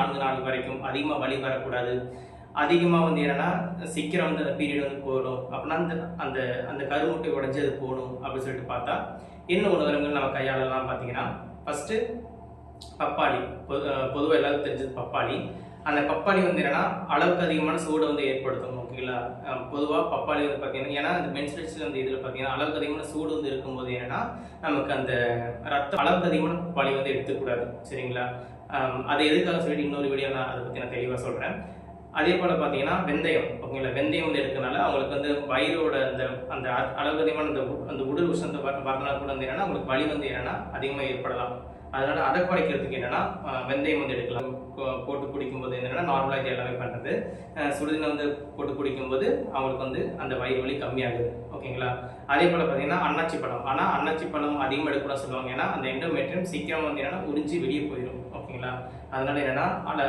நான்கு நாள் வரைக்கும் அதிகமாக வலி வரக்கூடாது. அதிகமாக வந்து என்னன்னா சீக்கிரம் வந்து அந்த பீரியட் வந்து போகணும். அப்படின்னா அந்த அந்த அந்த கருமுட்டை உடஞ்சி அது போகணும் அப்படின்னு சொல்லிட்டு பார்த்தா என்ன உணவுகள் நம்ம கையாளலாம் பார்த்தீங்கன்னா ஃபஸ்ட்டு பப்பாளி. பொது பொதுவாக எல்லாருக்கும் தெரிஞ்சது பப்பாளி. அந்த பப்பாளி வந்து என்னன்னா அளவுக்கு அதிகமான சூடை வந்து ஏற்படுத்தும் ஓகேங்களா? பொதுவாக பப்பாளி வந்து பார்த்தீங்கன்னா ஏன்னா அந்த மென்சுரேஷன் வந்து இதில் பார்த்தீங்கன்னா அளவுக்கு அதிகமான சூடு வந்து இருக்கும்போது என்னன்னா நமக்கு அந்த ரத்த அளவுக்கு அதிகமான பப்பாளி வந்து எடுத்துக்கூடாது சரிங்களா? அது எதுக்காக சொல்லிட்டு இன்னொரு வீடியோ நான் அதை பற்றி நான் தெளிவாக சொல்கிறேன் அதே போல் பார்த்தீங்கன்னா வெந்தயம். ஓகேங்களா? வெந்தயம் வந்து எடுக்கிறதுனால அவங்களுக்கு வந்து வயிறோட அந்த அந்த அ- அதிகமான அந்த அந்த உடல் உஷ்ணத்தை வர கூட வந்து என்னன்னா அவங்களுக்கு வலி வந்து என்னன்னா அதிகமாக ஏற்படலாம். அதனால அதை குறைக்கிறதுக்கு என்னன்னா வெந்தயம் வந்து எடுக்கலாம். போ- போட்டு குடிக்கும்போது என்னன்னா நார்மலாக இது எல்லாமே பண்ணுறது சுடுதண்ணி வந்து போட்டு குடிக்கும்போது அவங்களுக்கு வந்து அந்த வயிறு வலி கம்மியாகுது. ஓகேங்களா? அதே போல் பார்த்தீங்கன்னா அன்னாச்சி பழம். ஆனால் அன்னாச்சி பழம் அதிகமாக எடுக்கலாம் சொல்லுவாங்க. ஏன்னா அந்த எண்டோமெட்ரியம் சீக்கிரம் வந்து என்னன்னா உறிஞ்சி வெளியே போயிடும் ஓகேங்களா? அதனால என்னன்னா அட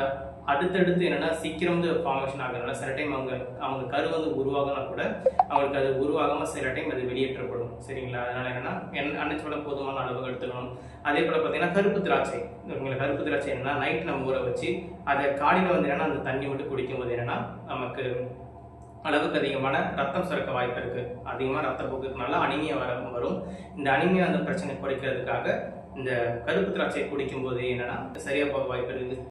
அடுத்தடுத்து என்னன்னா சீக்கிரம் வந்து ஃபார்மேஷன் ஆகுறதுனால சில டைம் அவங்க அவங்க கரு வந்து உருவாகினா கூட அவங்களுக்கு அது உருவாகாம சில டைம் அது வெளியேற்றப்படும். சரிங்களா? அதனால என்னன்னா என் அன்னச்சி போதுமான அளவு எடுத்துக்கணும். அதே போல பார்த்தீங்கன்னா கருப்பு திராட்சை. உங்களுக்கு கருப்பு திராட்சை என்னன்னா நைட் நம்ம ஊற வச்சு அதை காலையில் வந்து என்னன்னா அந்த தண்ணி மட்டும் குடிக்கும்போது என்னன்னா நமக்கு அளவுக்கு அதிகமான ரத்தம் சுரக்க வாய்ப்பு இருக்கு. அதிகமாக ரத்தப்போக்குனால அனிமியா வர வரும். இந்த அனிமியா அந்த பிரச்சனை குறைக்கிறதுக்காக இந்த கருப்பு திராட்சை குடிக்கும்போது என்னன்னா சரியா போக வாய்ப்பு இருக்கு